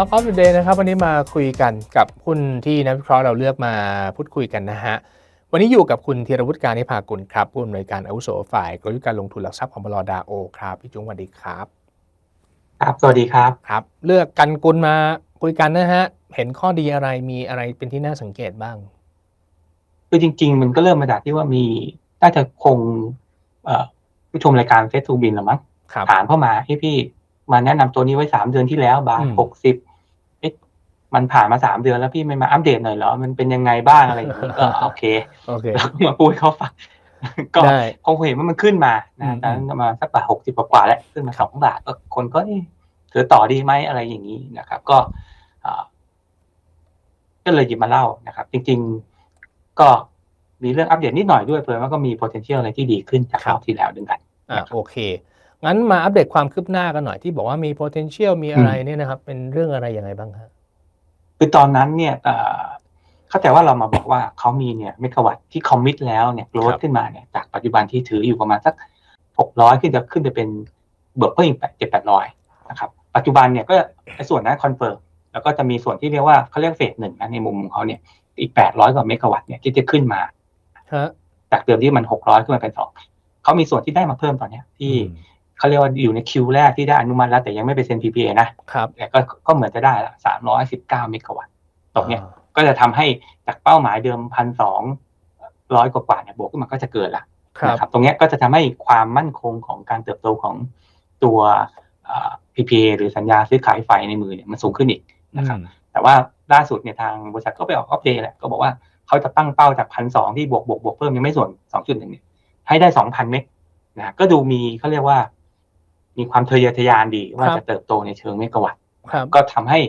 Stock of the Day นะครับวันนี้มาคุยกันกับหุ้นที่นักวิเคราะห์เราเลือกมาพูดคุยกันนะฮะ วันนี้อยู่กับคุณธีรวุฒิการนิพากุลครับผู้อำนวยการอาวุโสฝ่ายกลยุทธ์การลงทุนหลักทรัพย์ของบลดาโอครับพี่จุ้งสวัสดีครับ ครับ สวัสดีครับครับ เลือกกันกุลมาคุยกันนะฮะ เห็นข้อดีอะไรมีอะไรเป็นที่น่าสังเกตบ้างคือจริง ๆ มันก็เริ่มมาจากที่ว่ามีน่าจะคงเอ่อผู้ชมรายการเฟสทูบินหรือมั้งครับถามเข้ามาให้พี่มาแนะนำตัวนี้ไว้สามเดือนที่แล้วบาทอืมหกสิบเอ๊ะ มันผ่านมาสามเดือนแล้วพี่ไม่มาอัปเดตหน่อยเหรอ มันเป็นยังไงบ้างอะไรอย่างนี้ก็โอเคโอเคแล้วก็มาพูดให้เขาฟังก็ได้คงเห็นว่ามันขึ้นมาอืนะมตอนนั้นประมาณสักบาทหกสิบกว่าๆแล้วขึ้นมาสองบาทก็คนก็เอ๊ะถือต่อดีไหมอะไรอย่างนี้นะครับ ก็อ่าก็เลยหยิบมาเล่านะครับ จริง ๆ ก็มีเรื่องอัปเดตนิดหน่อยด้วยเพื่อว่าก็มี potential อะไรที่ดีขึ้นจากรอบที่แล้วดึงกันอะโอเคงั้นมาอัปเดตความคืบหน้ากันหน่อยที่บอกว่ามี potential มีอะไรเนี่ยนะครับ เป็นเรื่องอะไรยังไงบ้างครับ คือตอนนั้นเนี่ยเอ่อเข้าใจว่าเรามาบอกว่าเขามีเนี่ยเมกะวัตต์ที่คอมมิตแล้วเนี่ยโกรครัธบขึ้นมาเนี่ยจากปัจจุบันที่ถืออยู่ประมาณสักหกร้อยขึ้นจะขึ้นไปเป็นเบิกเพิ่มอีกเจ็ดแปดร้อยนะครับปัจจุบันเนี่ยก็ไอ้ส่วนนั้นคอนเฟิร์มแล้วก็จะมีส่วนที่เรียกว่าเขาเรียกเฟสหนึ่งนะในมุมของเขาเนี่ยอีกแปดร้อยกว่าเมกะวัตต์เนี่ยที่จะขึ้นมาฮะจากเดิมที่มันหกร้อยขึ้นมาเป็นสองเขามีส่วนที่ได้มาเพิ่มตอนเนี้ยที่อืม เขาเรียกว่าอยู่ในคิวแรกที่ได้อนุมัติแล้วแต่ยังไม่เป็นเซ็น PPA นะครับแต่ก็ก็เหมือนจะได้ละสามร้อยสิบเก้าเมกะวัตต์ตรงเนี้ยก็จะทำให้จากเป้าหมายเดิมพันสองร้อยกว่าๆเนี่ยบวกขึ้นมาก็จะเกินละครับนะครับตรงเนี้ยก็จะทำให้ความมั่นคงของการเติบโตของตัวเอ่อ PPA หรือสัญญาซื้อขายไฟในมือเนี่ยมันสูงขึ้นอีกนะครับแต่ว่าล่าสุดเนี่ยทางบริษัทก็ไปออกอัปเดตแหละก็บอกว่าเขาจะตั้งเป้าจากพันสองที่บวกบวกบวกเพิ่มยังไม่ส่วนสองจุดหนึ่งเนี่ยให้ได้สองพันเมกนะก็ดูมีเขาเรียกว่า มีความทะเยอทะยานดีว่าครับจะเติบโตในเชิงเมกะวัตต์ครับก็ทำให้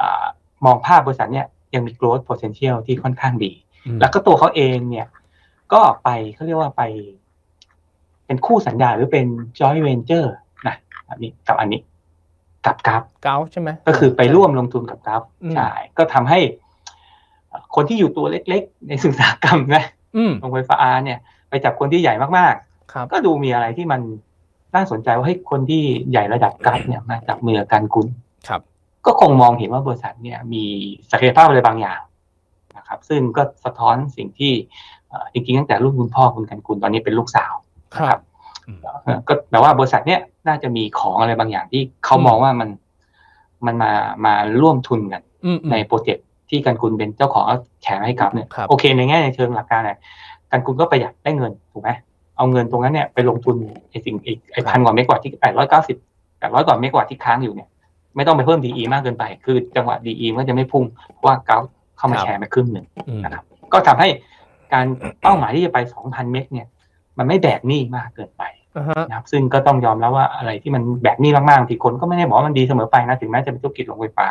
อ่ามองภาพบริษัทเนี่ยยังมี growth potential ที่ค่อนข้างดี แล้วก็ตัวเขาเองเนี่ย ก็ไปเขาเรียกว่าไป เป็นคู่สัญญาหรือเป็น joint venture นะอันนี้กับอันนี้ กับกราฟเกาใช่ไหมก็คือไปร่วมลงทุนกับกราฟอืมใช่ก็ทำให้เอ่อคนที่อยู่ตัวเล็กๆ ในอุตสาหกรรมนะอืมโรงไฟฟ้าเนี่ย ไปจับคนที่ใหญ่มากครับๆก็ดูมีอะไรที่มัน น่าสนใจว่าให้ยคนที่ใหญ่ระดับกราฟเนี่ยมาจับมือกับการกุลครับ ก็คงมองเห็นว่าบริษัทเนี่ยมีศักยภาพอะไรบางอย่างนะครับ ซึ่งก็สะท้อนสิ่งที่เอ่อจริงๆตั้งแต่รุ่นคุณพ่อคุณกันกุลตอนนี้เป็นลูกสาวครับเอ่อก็แปลว่าบริษัทเนี่ยน่าจะมีของอะไรบางอย่างที่เขาอืมมองว่ามันมันมามาร่วมทุนกันอืมอืมในโปรเจกต์ที่กันกุลเป็นเจ้าของแล้วแชร์ให้กับเนี่ยครับโอเคในแง่ในเชิงหลักการเนี่ยกันกุลก็ประหยัดได้เงินถูกไหม เอาเงินตรงนั้นเนี่ยไปลงทุนไอ้สิ่งอีกไอ้พันกว่าเมกะวัตต์ที่แปดร้อยเก้าสิบแปดร้อยกว่าเมกะวัตต์ที่ค้างอยู่เนี่ยไม่ต้องไปเพิ่ม DE มากเกินไป คือจังหวะ DE มันก็จะไม่พุ่งเพราะว่าเกาเข้ามาแชร์มาครึ่งหนึ่งอืมนะครับก็ทำให้การเป้าหมายที่จะไป2,000เมกเนี่ย มันไม่แบกหนี้มากเกินไปอ่าฮะนะครับซึ่งก็ต้องยอมแล้วว่าอะไรที่มันแบกหนี้มากๆบางทีคนก็ไม่ได้บอกว่ามันดีเสมอไปนะถึงแม้จะเป็นธุรกิจโรงไฟฟ้า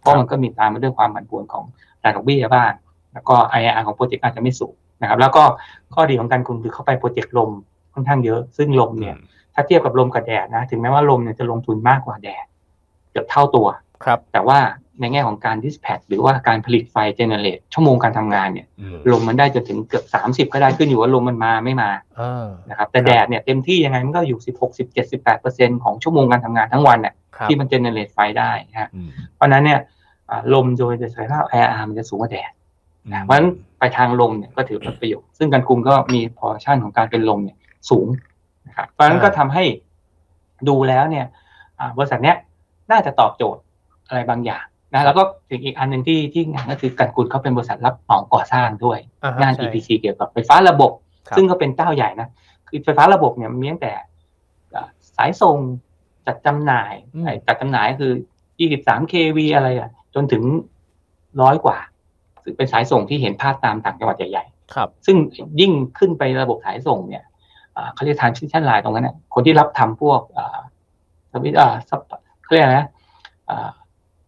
เพราะมันก็มีตามมาด้วยความผันผวนของรายดอกเบี้ยบ้างแล้วก็ IRR ของโปรเจกต์อาจจะไม่สูง นะครับ แล้วก็ข้อดีของการคุณคือเข้าไปโปรเจกต์ลมค่อนข้างเยอะ ซึ่งลมเนี่ยถ้าเทียบกับลมกับแดดนะ ถึงแม้ว่าลมเนี่ยจะลงทุนมากกว่าแดดเกือบเท่าตัวครับ แต่ว่าในแง่ของการ dispatch หรือว่าการผลิตไฟ generate ชั่วโมงการทำงานเนี่ยอืมลมมันได้จนถึงเกือบ30ก็ได้ขึ้นอยู่ว่าลมมันมาไม่มาอ่านะครับแต่แดดเนี่ยเต็มที่ยังไงมันก็อยู่16 17 18เปอร์เซ็นของชั่วโมงการทำงานทั้งวันเนี่ยครับที่มัน generate ไฟได้นะฮะอืมเพราะฉะนั้นเนี่ยอ่าลมโดยศักยภาพ IRR มันจะสูงกว่าแดดนะ เพราะฉะนั้นไปทางลมเนี่ยก็ถือเป็นประโยชน์ซึ่งการคุมก็มีพอชั่นของการเป็นลมเนี่ยสูงนะครับเพราะฉะนั้นก็ทำให้ดูแล้วเนี่ยอ่าบริษัทเนี้ยน่าจะตอบโจทย์อะไรบางอย่างนะแล้วก็สิ่งอีกอันหนึ่งที่ที่งานก็คือการกุลเขาเป็นบริษัทรับเหมาก่อสร้างด้วยอ่าฮะงานใช่ EPC เกี่ยวกับไฟฟ้าระบบครับซึ่งก็เป็นเจ้าใหญ่นะคือไฟฟ้าระบบเนี่ยมันมีตั้งแต่อ่าสายส่งจัดจำหน่ายอืมไอ้จัดจำหน่ายก็คือ 23 kV อะไรอะ จนถึงร้อยกว่า คือเป็นสายส่งที่เห็นภาพตามต่างจังหวัดใหญ่ครับๆซึ่งยิ่งขึ้นไประบบสายส่งเนี่ยอ่าเขาเรียกทางชิ้นชั้นลายตรงนั้นเนี่ยคนที่รับทำพวกอ่าสวิตอ่าซับเขาเรียกอะไรนะอ่า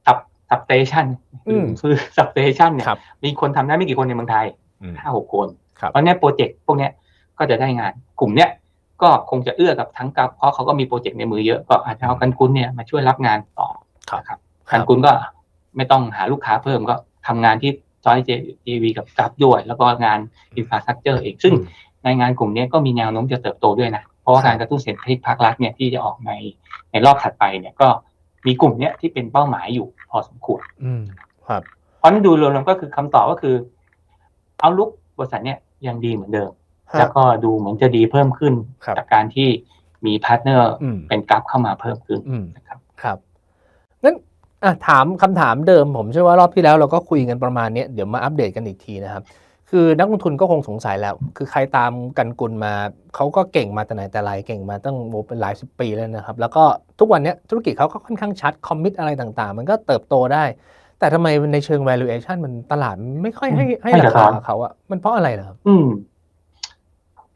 สับสับสเตชันอืมคือสับสเตชันเนี่ยครับมีคนทำได้ไม่กี่คนในเมืองไทยอืมห้าหกคนครับเพราะเนี้ยโปรเจกต์พวกเนี้ยก็จะได้งานกลุ่มเนี้ยก็คงจะเอื้อกับทั้งกับเพราะเขาก็มีโปรเจกต์ในมือเยอะก็อาจจะเอากันกุลเนี่ยมาช่วยรับงานต่อครับนะครับครักับนกุลก็ไม่ต้องหาลูกค้าเพิ่มก็ทำงานที่ จอยเจวีกับกับด้วย แล้วก็งานอินฟราสตรักเจอร์อีกซึ่งในงานกลุ่มเนี้ยก็มีแนวโน้มจะเติบโตด้วยนะ เพราะว่าการกระตุ้นเศรษฐกิจภาครัฐเนี่ยที่จะออกในในรอบถัดไปเนี่ยก็มีกลุ่มเนี้ยที่เป็นเป้าหมายอยู่พอสมควรอืมครับเพราะฉะนั้นดูรวมๆก็คือคำตอบก็คือ เอาลุกบริษัทเนี่ยยังดีเหมือนเดิม แล้วก็ดูเหมือนจะดีเพิ่มขึ้นครับจากการที่มีพาร์ทเนอร์อืมเป็นกราฟเข้ามาเพิ่มขึ้นอืมนะครับครับงั้น อะถามคำถามเดิมผมเชื่อว่ารอบที่แล้วเราก็คุยกันประมาณเนี้ยเดี๋ยวมาอัปเดตกันอีกทีนะครับ คือนักลงทุนก็คงสงสัยแล้ว คือใครตามกันกุลมาเขาก็เก่งมาแต่ไหนแต่ไรเก่งมาตั้งโอ้เป็นหลายสิบปีแล้วนะครับ แล้วก็ทุกวันเนี้ยธุรกิจเขาก็ค่อนข้างชัดคอมมิตอะไรต่างๆ มันก็เติบโตได้ แต่ทำไมในเชิง valuation มันตลาดไม่ค่อยให้ให้ให้ราราคาคากับเขาอะมันเพราะอะไรเหรอครับอืม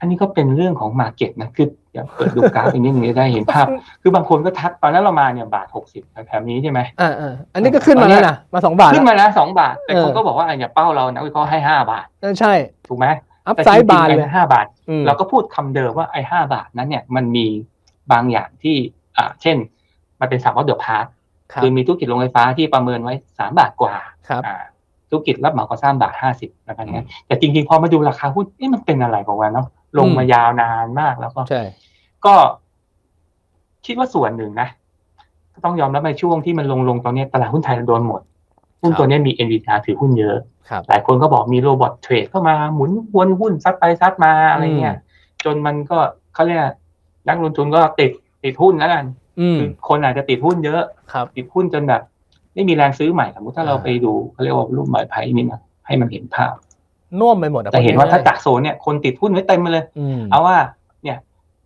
อันนี้ก็เป็นเรื่องของมาเก็ตนะคืออย่าเปิดดูกราฟอีกนิดนึงจะได้เห็นภาพ คือบางคนก็ทักตอนนั้นเรามาเนี่ยบาทหกสิบแถวๆนี้ใช่ไหมอ่าอ่าอันนี้ก็ขึ้นมาแล้วนะมาสองบาทขึ้นแล้วมาแล้วสองบาท แต่เออคนก็บอกว่าอันเนี่ยเป้าเรานะวิเคราะห์ให้ห้าบาทเออใช่ถูกไหมอัพแต่ไซจริด์งๆบานไอ้เลยห้าบาทอืมเราก็พูดคำเดิมว่าไอ้ห้าบาทนั้นเนี่ยมันมีบางอย่างที่อ่าเช่น มันเป็นสามวัตเดอร์พาร์ทครับคือมีธุรกิจโรงไฟฟ้าที่ประเมินไว้สามบาทกว่าครับอ่าธุรกิจรับเหมาก่อสร้างบาทห้าสิบอะไรแบบนี้แต่จริงๆพอมาดูราคาหุ้นเอ๊ะมันเป็นอะไรของมันเนาะ ลงมายาวนานมากแล้วก็ใช่ก็คิดว่าส่วนหนึ่งนะก็ต้องยอมรับในช่วงที่มันลงลงตอนนี้ตลาดหุ้นไทยโดนหมดหุ้นตัวนี้มี NVDA ถือหุ้นเยอะครับหลายคนก็บอกมีโรบอทเทรดเข้ามาหมุนวนหุ้นซัดไปซัดมาอะไรเงี้ยจนมันก็เขาเรียกว่านักลงทุนก็ติดติดหุ้นแล้วกันอืมคือคนอาจจะติดหุ้นเยอะครับติดหุ้นจนแบบ ไม่มีแรงซื้อใหม่สมมติถ้าเราอ่าไปดูเขาเรียกว่ารูปหมายไพ่นี่นะให้มันเห็นภาพ น่วมไปหมดอะแต่เห็นว่าพูดถ้าง่ยๆจากโซนเนี่ยคนติดหุ้นไว้เต็มมาเลยอืมเอาว่าเนี่ย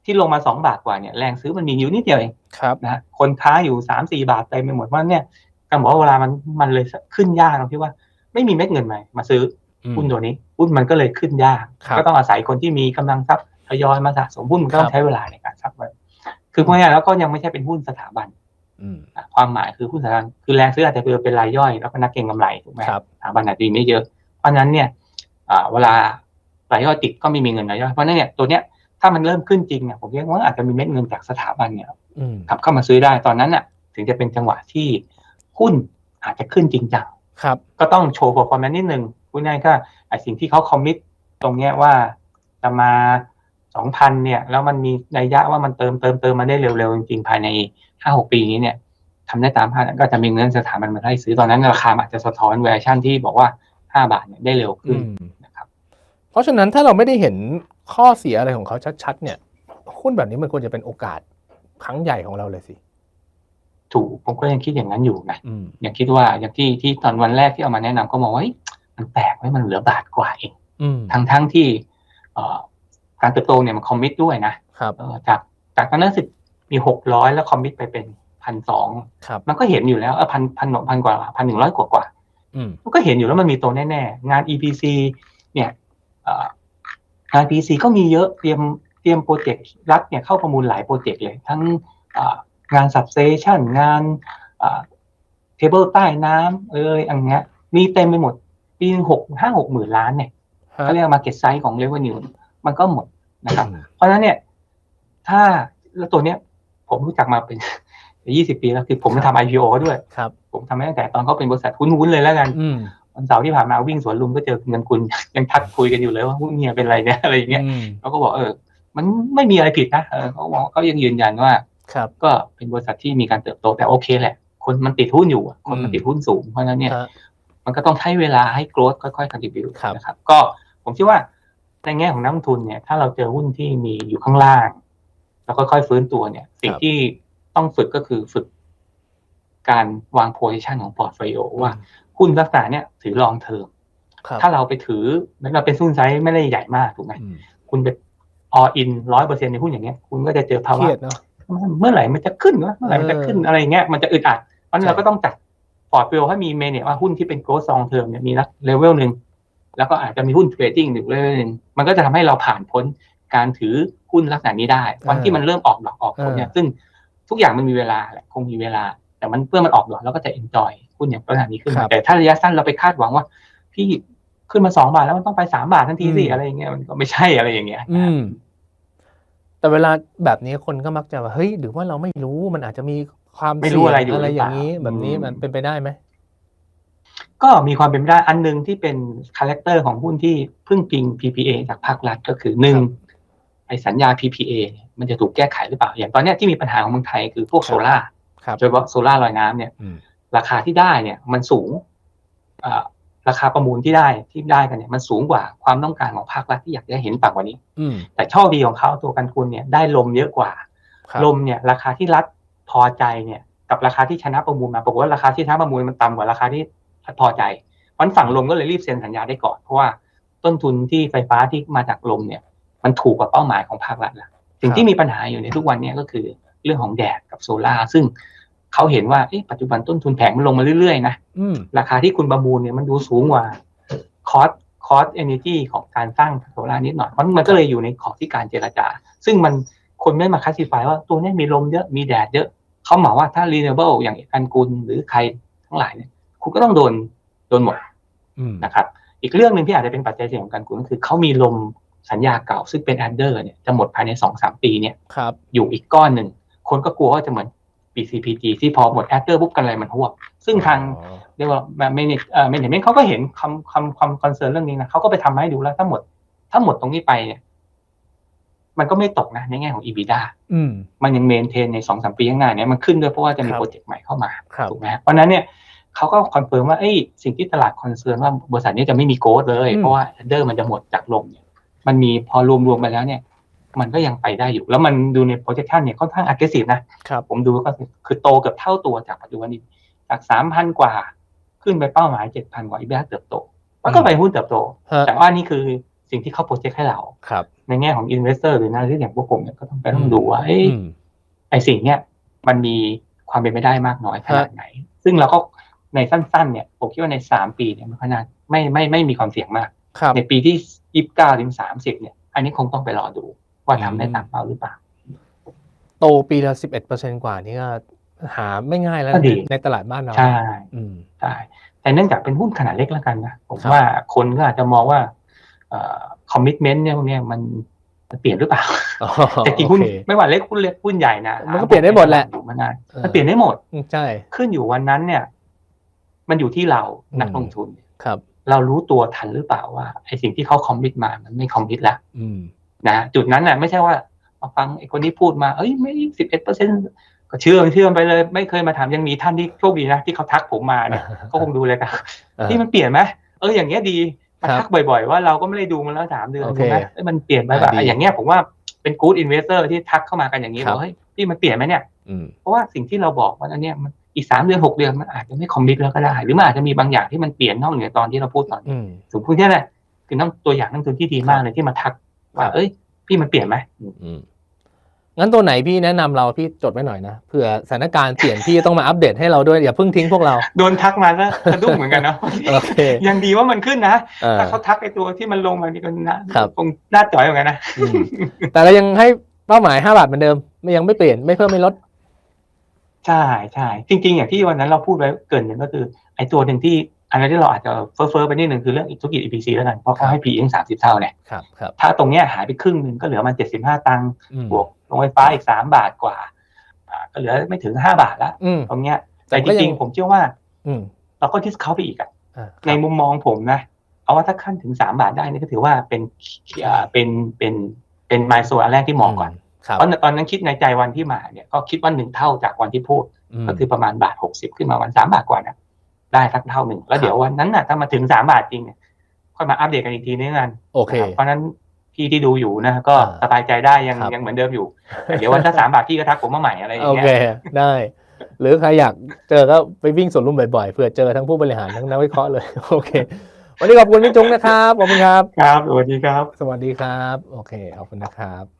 ที่ลงมาสองบาทกว่าเนี่ยแรงซื้อมันมีอยู่นิดเดียวเองครับนะฮะคนค้าอยู่สามสี่บาทเต็มไปหมดว่าเนี่ยก็บอกว่าเวลามันมันเลยขึ้นยากตรงที่ว่า ไม่มีเม็ดเงินใหม่มาซื้ออืมหุ้นตัวนี้หุ้นมันก็เลยขึ้นยากครับก็ต้องอาศัยคนที่มีกำลังทรัพย์ทยอยมาสะสมหุ้นมันก็ต้อครังบใช้เวลาในการซักไว้คือพูดง่ายๆแล้วก็ยังไม่ใช่เป็นหุ้นสถาบันอืมอะความหมายคือหุ้นสถาบันคือแรงซื้ออาจจะเป็นรายย่อย แล้วก็นักเก็งกำไรถูกไหมครับสถาบันอาจจะมีไม่เยอะเพราะฉะนั้นเนี่ยอ่า เวลารายย่อยติดก็ไม่มีเงินรายย่อยเพราะฉะนั้นเนี่ยตัวเนี้ยถ้ามันเริ่มขึ้นจริงเนี่ยผมคิดว่าอาจจะมีเม็ดเงินจากสถาบันเนี่ยอืมกลับเข้ามาซื้อได้ตอนนั้นน่ะ ถึงจะเป็นจังหวะที่หุ้นอาจจะขึ้นจริงจังครับ ก็ต้องโชว์ performance นิดนึงพูดง่ายๆก็ไอสิ่งที่เขาคอมมิตตรงเนี้ยว่าจะมาสองพันเนี่ย แล้วมันมีนัยยะว่ามันเติมเติมเติมมาได้เร็วๆ จริงๆ ภายในห้าหกปีนี้เนี่ยทำได้ตามคาดก็จะมีเงินสถาบันมาให้ซื้อตอนนั้นราคาอาจจะสะท้อนเวอร์ชันที่บอกว่าห้าบาทเนี่ยได้เร็วอืขึ้นมนะค รับเพราะฉะนั้นถ้าเราไม่ได้เห็นข้อเสียอะไรของเขาชัดๆ เนี่ยหุ้นแบบนี้มันควรจะเป็นโอกาสครั้งใหญ่ของเราเลยสิ ถูกผมก็ยังคิดอย่างนั้นอยู่นะอืมยังคิดว่าอย่างที่ที่ตอนวันแรกที่เอามาแนะนำก็มองว่าเฮ้ยมันแปลกไว้ยมันเหลือบาทกว่าเองอืมทั้งทั้งที่เอ่อการเติบโตเนี่ยมันคอมมิตด้วยนะครับเอ่อจากจากตอนนั้นสิมีหกร้อยแล้วคอมมิตไปเป็นพันสองครับมันก็เห็นอยู่แล้วเออพันพันพันกว่าพันหนึ่งร้อยกว่ากว่าอืมมันก็เห็นอยู่แล้วมันมีตัวแน่ๆงาน EPC เนี่ยเอ่อ งาน EPC ก็มีเยอะเตรียมเตรียมโปรเจกต์รัฐเนี่ยเข้าประมูลหลายโปรเจกต์เลย ทั้งเอ่องานสับเซชันงานเทเบิลใต้น้ำเอยอันเงี้ยมีเต็มไปหมด ปีหกห้าหกหมื่นล้านเนี่ยฮะเขาเรียกมาเก็ตไซส์ของ revenue มันก็หมดนะครับอืมเพราะฉะนั้นเนี่ย ถ้าแล้วตัวเนี้ย ผมรู้จักมาเป็นยี่สิบปีแล้วคือผมมาทำ IPO เขาด้วยครับผมทำมาตั้งแต่ตอนเขาเป็นบริษัทหุ้นๆเลยแล้วกันอืม วันเสาร์ที่ผ่านมาวิ่งสวนลุมก็เจอเงินคุณยังทักคุยกันอยู่เลยว่าหุ้นเนี่ยเป็นอะไรเนี่ยอะไรอย่างเงี้ยอืมเขาก็บอกเออ มันไม่มีอะไรผิดนะเออเขาบอกเขายังยืนยันว่าครับก็เป็นบริษัทที่มีการเติบโตแต่โอเคแหละ คนมันติดหุ้นอยู่อะคนมันอืมติดหุ้นสูงเพราะฉะนั้นเนี่ยฮะมันก็ต้องใช้เวลาให้ growth ค่อยๆ contribute ครับนะครับ ก็ผมคิดว่าในแง่ของนักลงทุนเนี่ย ถ้าเราเจอหุ้นที่มีอยู่ข้างล่าง แล้วค่อยๆฟื้นตัวเนี่ย สิ่งที่ต้องฝึกก็คือฝึกการวาง position ของ portfolio ว่า หุ้นลักษณะเนี่ยถือ long term ครับถ้าเราไปถือแล้วเราเป็นหุ้นไซส์ไม่ได้ใหญ่มากถูกไหมอืมคุณไป all in ร้อยเปอร์เซ็นในหุ้นอย่างเงี้ย คุณก็จะเจอเคภาวะรียดเนาะเมื่อไหร่มันจะขึ้นวะเมื่อไหร่มันจะขึ้นอะไรอย่างเงี้ยมันจะอึดอัดเพราะฉะนั้นใช่เราก็ต้องจัดพอร์ตโฟลิโอให้มีเมเนจว่าหุ้นที่เป็น growth long term เนี่ยมีนักเลเวลหนึ่งแล้วก็อาจจะมีหุ้นเทรดดิ้งหนึ่งเลเวลหนึ่งมันก็จะทำให้เราผ่านพ้นการถือหุ้นลักษณะนี้ได้ วันที่มันเริ่มออกดอกออกผลเนี่ยซึ่งทุกอย่างมันมีเวลาแหละคงมีเวลา แต่มันเพื่อมันออกดอกเราก็จะ enjoy หุ้นอย่างลักษณะนี้ขึ้นครัมาบแต่ถ้าระยะสั้นเราไปคาดหวังว่า พี่ขึ้นมาสองบาทแล้วมันต้องไปสามบาททันทีสิอืมอะไรอย่างเงี้ยมันก็ไม่ใช่อะไรอย่างเงี้ยอืมแต่เวลาแบบนี้คนก็มักจะว่าเฮ้ยหรือว่าเราไม่รู้มันอาจจะมีความไม่รู้เสี่ยงอะไรอยู่อะไรหรืออเปล่าย่างนี้ แบบนี้อืมมันเป็นไปได้ไหมก็มีความเป็นไปได้อันหนึ่งที่เป็นคาแรคเตอร์ของหุ้นที่เพิ่งพิง PPA จากภาครัฐก็คือหนึ่งครับไอสัญญา PPA เนี่ยมันจะถูกแก้ไขหรือเปล่า อย่างตอนเนี้ยที่มีปัญหาของเมืองไทยคือพวกครับโซล่าครับโดยเฉพาะโซล่าลอยน้ำเนี่ยอืม ราคาที่ได้เนี่ยมันสูงอ่าราคาประมูลที่ได้ที่ได้กันเนี่ยมันสูงกว่าความต้องการของภาครัฐที่อยากจะเห็นต่ำกว่านี้อืมแต่โชคดีของเขาตัวกันคุณเนี่ยได้ลมเยอะกว่าครับลมเนี่ยราคาที่รัฐพอใจเนี่ยกับราคาที่ชนะประมูลมาปรากฏว่าราคาที่ชนะประมูลมันต่ำกว่าราคาที่รัฐพอใจเพราะฉะนั้นฝั่งลมก็เลยรีบเซ็นสัญญาได้ก่อนเพราะว่าต้นทุนที่ไฟฟ้าที่มาจากลมเนี่ย มันถูกกว่าเป้าหมายของภาครัฐแล้วสิ่งที่มีปัญหาอยู่ในทุกวันเนี้ก็คือเรื่องของแดดกับโซลาร์ซึ่ง เขาเห็นว่าเอ๊ะปัจจุบันต้นทุนแผงมันลงมาเรื่อยๆนะอืมราคาที่คุณประมูลเนี่ยมันดูสูงกว่าคอสคอสเอเนจีของการสร้างโซลาร์นิดหน่อยเพราะมันก็เลยอยู่ในขอบที่การเจรจา ซึ่งมันคนไม่มาคัสซิฟายว่าตัวเนี้ยมีลมเยอะมีแดดเยอะเขาเหมาว่าถ้า renewable อย่างกันกุลหรือใครทั้งหลายเนี่ย คุณก็ต้องโดนโดนหมดอืมนะครับ อีกเรื่องหนึ่งที่อาจจะเป็นปัจจัยเสี่ยงของการกุลก็คือเขามีลมสัญญาเก่าซึ่งเป็นแอนเดอร์เนี่ยจะหมดภายในสองสามปีเนี่ยครับอยู่อีกก้อนหนึ่งคนก็กลัวว่าจะเหมือน BCPG ที่พอหมดแอนเดอร์ปุ๊บกันอะไรมันหวบซึ่งทางอ๋อเรียกว่าแบบเมเนจเอ่อเมเนจเมนต์เขาก็เห็นคำคำคำคอนเซิร์นเรื่องนี้นะเขาก็ไปทำให้ดูแล้วถ้าหมด ถ้าหมดตรงนี้ไปเนี่ยมันก็ไม่ตกนะในแง่ของ EBITDA อืมมันยังเมนเทนในสองสามปีข้างหน้าเนี่ยมันขึ้นด้วยเพราะว่าจะมีครับโปรเจกต์ใหม่เข้ามาครับถูกไหมฮะเพราะฉะนั้นเนี่ยเขาก็คอนเฟิร์มว่าเอ้ยสิ่งที่ตลาดคอนเซิร์นว่าบริษัทนี้จะไม่มีโกดเลยอืมเพราะว่าเดอร์มันจะหมดจากลมเนี่ยมันมีพอรวมๆไปแล้วเนี่ย มันก็ยังไปได้อยู่ แล้วมันดูใน projection เนี่ยค่อนข้าง aggressive นะครับผมดูก็คือโตเกือบเท่าตัวจากปัจจุบันนี้ จากสามพันกว่า ขึ้นไปเป้าหมายเจ็ดพันกว่าอีเบเติบโต มันก็ไปหุ้นเติบโตฮะแต่ว่านี่คือสิ่งที่เขาโปรเจกต์ให้เราครับ ในแง่ของอินเวสเตอร์หรือนักลงทุนอย่างพวกผมเนี่ยก็ต้องไปต้องดูว่าเอ้ยอืมไอสิ่งเนี้ยมันมีความเป็นไปได้มากน้อยขนาดไหน ซึ่งเราก็ในสั้น ๆ เนี่ยผมคิดว่าในสามปีเนี่ยมันขนาดไม่ไม่ไม่มีความเสี่ยงมากครับในปีที่ยี่สิบเก้าถึงสามสิบเนี่ย อันนี้คงต้องไปรอดู ว่าทำได้อืมตามเป้าหรือเปล่า โตปีละสิบเอ็ดเปอร์เซ็นกว่านี่ก็หาไม่ง่ายแล้วก็ดีในตลาดบ้านเราใช่อืมใช่แต่เนื่องจากเป็นหุ้นขนาดเล็กแล้วกันนะผมครับว่าคนก็อาจจะมองว่าคอมมิชเมนต์เนี่ยพวกเนี้ยมันมันเปลี่ยนหรือเปล่าอ๋อแต่จริงหุ้นโอเคไม่ว่าเล็กหุ้นเล็กหุ้นใหญ่นะมันก็เปลี่ยนได้หมดแหละอยู่มานานเออมันเปลี่ยนได้หมดใช่ขึ้นอยู่วันนั้นเนี่ย มันอยู่ที่เราอืมนักลงทุนครับ เรารู้ตัวทันหรือเปล่าว่าไอ้สิ่งที่เขาคอมมิตมามันไม่คอมมิตแล้วอืม นะจุดนั้นน่ะไม่ใช่ว่ามาฟังไอ้คนนี้พูดมาเอ้ยไม่สิบเอ็ดเปอร์เซ็นก็เชื่อเชื่อไปเลย ไม่เคยมาถามยังมีท่านที่โชคดีนะที่เขาทักผมมาเนี่ยเขาคงดูเลยกันอ่าที่มันเปลี่ยนไหมเอออย่างเงี้ยดีมาครับทักบ่อยๆ ว่าเราก็ไม่ได้ดูมันแล้วสามเดือนโอเคถูกไหมเอ้ยมันเปลี่ยนไปแบบอ่าดีอย่างเงี้ยผมว่าเป็นกู๊ดอินเวสเตอร์ที่ทักเข้ามากันอย่างนี้ครับบอกเฮ้ยพี่มันเปลี่ยนไหมเนี่ยอืมเพราะว่าสิ่งที่เราบอกว่าอันเนี้ยมันอีกสามเดือนหกเดือนมันอาจจะไม่คอมมิตแล้วก็ได้ หรือมันอาจจะมีบางอย่างที่มันเปลี่ยนนอกเหนือตอนที่เราพูดตอนนี้อืมสมมติเนี่ยแหละคือน้องตัวอย่างนักลงทุนที่ดีมากเลยที่มาทักค ว่ารับเอ้ย พี่มันเปลี่ยนไหมอืมงั้นตัวไหนพี่แนะนำเราพี่จดไว้หน่อยนะเผื่อสถานการณ์เปลี่ยนพี่ต้องมาอัปเดตให้เราด้วยอย่าเพิ่งทิ้งพวกเรา โดนทักมาแล้วสะดุ้งเหมือนกันเนาะโอเคยังดีว่ามันขึ้นนะเออถ้าเขาทักไอตัวที่มันลงมานี่ก็นะครับคงน่าจ่อยเหมือนกันนะอืมแต่เรายังให้เป้าหมายห้าบาทเหมือนเดิมไม่ยังไม่เปลี่ยนไม่เพิ่มไม่ลดใช่ใช่จริง ๆ อย่างที่วันนั้นเราพูดไว้เกรินหนึ่งก็คือ ไอตัวหนึ่งที่ อันนั้นที่เราอาจจะเฟ้อๆไปนิดหนึ่งคือเรื่องธุรกิจ EPC แล้วกันเพราะเขาให้ PE สามสิบเท่าเนี่ยครับครับถ้าตรงเนี้ยหายไปครึ่งหนึ่งก็เหลือมันเจ็ดสิบห้าตังค์อืมบวกลงไฟฟ้าอีกสามบาทกว่าอ่าก็เหลือไม่ถึงห้าบาทละอืมตรงเนี้ยแต่แต่ก็จยังริงๆผมเชื่อว่าอืมเราก็ดิสเขาไปอีกอะอ่าในมุมมองผมนะ เอาว่าถ้าขั้นถึงสามบาทได้นี่ก็ถือว่าเป็นอ่าเป็นเป็นเป็นไมล์โซนอันแรกที่มองก่อนครับเพราะตอนนั้นคิดในใจวันที่มาเนี่ยก็คิดว่าหนึ่งเท่าจากวันที่พูดมก็คือประมาณบาทหกสิบขึ้นมาวันสามบาทกว่านะ ได้สักเท่าหนึ่ง แล้วเดี๋ยววันนั้นน่ะถ้ามาถึงสามบาทจริงเนี่ยค่อยมาอัปเดตกันอีกทีนึงกันโอเคนะครับเพราะฉะนั้นพี่ที่ดูอยู่นะก็อ่าสบายใจได้ยังครับยังเหมือนเดิมอยู่แต่เดี๋ยววันถ้าสามบาทพี่ก็ทักผมมาใหม่อะไรอย่าโองเงี้เคยได้ หรือใครอยากเจอก็ไปวิ่งสวนลุมบ่อยๆเผื่อเจอทั้งผู้บริหารทั้งนักวิเคราะห์เลยโอเค วันนี้ขอบคุณพี่จุ้งนะครับขอบคุณครับ ครับสวัสดีครับ สวัสดีครับ โอเคขอบคุณนะครับ